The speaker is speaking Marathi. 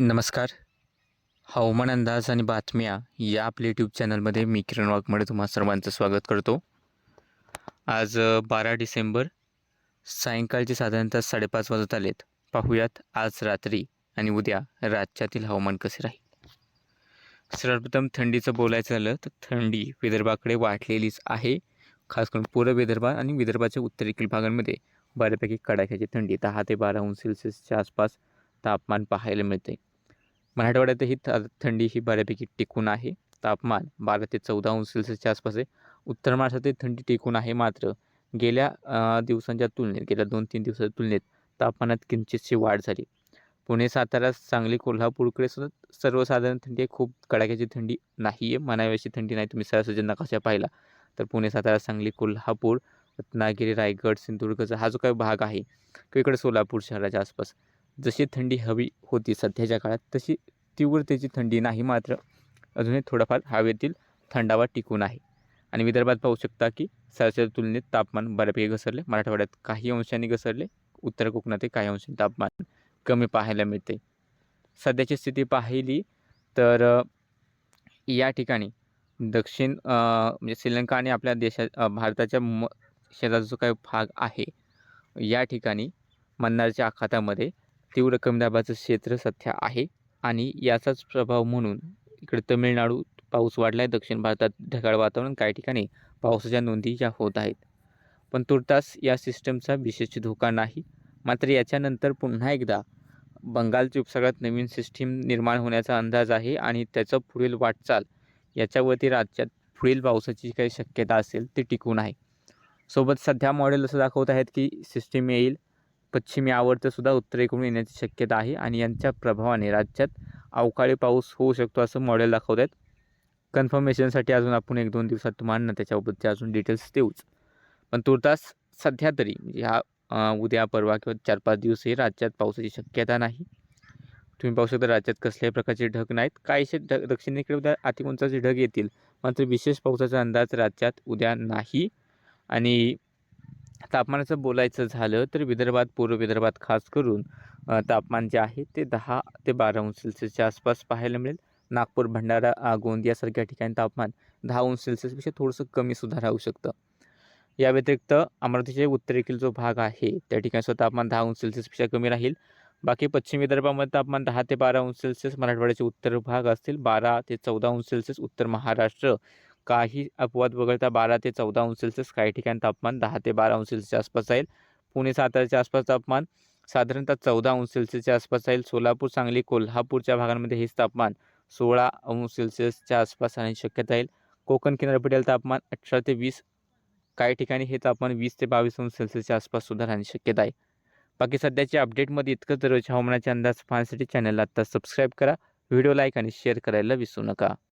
नमस्कार. हवामान अंदाज आणि बातम्या या आपल्या यूट्यूब चॅनलमध्ये मी किरण वाघमडे तुम्हा सर्वांचं स्वागत करतो. आज बारा डिसेंबर सायंकाळचे साधारणतः साडेपाच वाजत आलेत. पाहूयात आज रात्री आणि उद्या राज्यातील हवामान कसे राहील? सर्वप्रथम थंडीचं बोलायचं झालं तर थंडी विदर्भाकडे वाढलेलीच आहे. खास करून पूर्व विदर्भात आणि विदर्भाच्या उत्तरेकडील भागांमध्ये बऱ्यापैकी कडाक्याची थंडी दहा ते बारा अंश सेल्सिअसच्या आसपास तापमान पाहायला मिळते. मराठवाड्यातही थ थंडी ही बऱ्यापैकी टिकून आहे. तापमान बारा ते चौदा अंश सेल्सिअसच्या आसपास आहे. उत्तर महाराष्ट्रातील थंडी टिकून आहे मात्र गेल्या दिवसांच्या तुलनेत गेल्या दोन तीन दिवसाच्या तुलनेत तापमानात किंचितशी वाढ झाली. पुणे सातारा सांगली कोल्हापूरकडे सुद्धा सर्वसाधारण थंडी आहे. खूप कडाक्याची थंडी नाही आहे म्हणावी थंडी नाही. तुम्ही सरासरी नकाशा पाहिला तर पुणे सातारा सांगली कोल्हापूर रत्नागिरी रायगड सिंधुदुर्गचा हा जो काही भाग आहे किंवा इकडे सोलापूर शहराच्या आसपास जशी थंडी हवी होती सध्याच्या काळात तशी तीव्रतेची थंडी नाही. मात्र अजूनही थोडाफार हवेतील थंडावा टिकून आहे. आणि विदर्भात पाहू शकता की सरासरी तुलनेत तापमान बऱ्यापैकी घसरले. मराठवाड्यात काही अंशांनी घसरले. उत्तर कोकणातही काही अंशांनी तापमान कमी पाहायला मिळते. सध्याची स्थिती पाहिली तर या ठिकाणी दक्षिण म्हणजे श्रीलंका आणि आपल्या देशा भारताच्या म शेजारचा जो काही भाग आहे या ठिकाणी मन्नारच्या आखातामध्ये तीव्र कमी दाबाचं क्षेत्र सध्या आहे आणि याचाच प्रभाव म्हणून इकडे तमिळनाडू पाऊस वाढला आहे दक्षिण भारतात ढगाळ वातावरण काही ठिकाणी पावसाच्या नोंदी ज्या होत आहेत. पण तुर्तास या सिस्टमचा विशेष धोका नाही. मात्र याच्यानंतर पुन्हा एकदा बंगालची उपसागरात नवीन सिस्टीम निर्माण होण्याचा अंदाज आहे आणि त्याचं पुढील वाटचाल याच्यावरती राज्यात पुढील पावसाची काही शक्यता असेल ती टिकून आहे. सोबत सध्या मॉडेल असं दाखवत आहेत की सिस्टीम येईल. पश्चिमी आवर्तसुद्धा उत्तरेकडून येण्याची शक्यता आहे आणि यांच्या प्रभावाने राज्यात अवकाळी पाऊस होऊ शकतो असं मॉडेल दाखवत आहेत कन्फर्मेशनसाठी अजून आपण एक दोन दिवसात तुम्हाला त्याच्याबद्दलचे अजून डिटेल्स देऊच. पण तुर्तास सध्या तरी म्हणजे ह्या उद्या परवा किंवा चार पाच दिवसही राज्यात पावसाची शक्यता नाही. तुम्ही पाहू शकता राज्यात कसल्याही प्रकारचे ढग नाहीत. काहीसे ढग दक्षिणेकडे उद्या अतिउंचाचे ढग येतील. मात्र विशेष पावसाचा अंदाज राज्यात उद्या नाही. आणि तापमानाचं बोलायचं झालं तर विदर्भात पूर्व विदर्भात खास करून तापमान जे आहे ते दहा ते बारा अंश सेल्सिअसच्या आसपास पाहायला मिळेल. नागपूर भंडारा गोंदियासारख्या ठिकाणी तापमान दहा अंश सेल्सिअसपेक्षा थोडंसं कमीसुद्धा राहू शकतं. या व्यतिरिक्त अमरावतीच्या उत्तरेतील जो भाग आहे त्या ठिकाणचं तापमान दहा अंश सेल्सिअसपेक्षा कमी राहील. बाकी पश्चिम विदर्भामध्ये तापमान दहा ते बारा अंश सेल्सिअस मराठवाड्याचे उत्तर भाग असतील बारा ते चौदा अंश सेल्सिअस उत्तर महाराष्ट्र काही अपवाद वगळता बारा ते चौदा अंश सेल्सिअस काही ठिकाणी तापमान दहा ते बारा अंश सेल्सिअसच्या आसपास राहील पुणे साताराच्या आसपास तापमान साधारणतः चौदा अंश सेल्सिअसच्या आसपास राहील सोलापूर सांगली कोल्हापूरच्या भागांमध्ये हेच तापमान सोळा अंश सेल्सिअसच्या आसपास राहण्याची शक्यता येईल कोकण किनारपट्टीला तापमान अठरा ते वीस काही ठिकाणी हे तापमान वीस ते बावीस अंश सेल्सिअसच्या आसपास सुद्धा राहण्याची शक्यता आहे. बाकी सध्याच्या अपडेटमध्ये इतकंच दररोज हवामानाचे अंदाज पाहण्यासाठी चॅनलला आत्ता सबस्क्राईब करा. व्हिडिओ लाईक आणि शेअर करायला विसरू नका.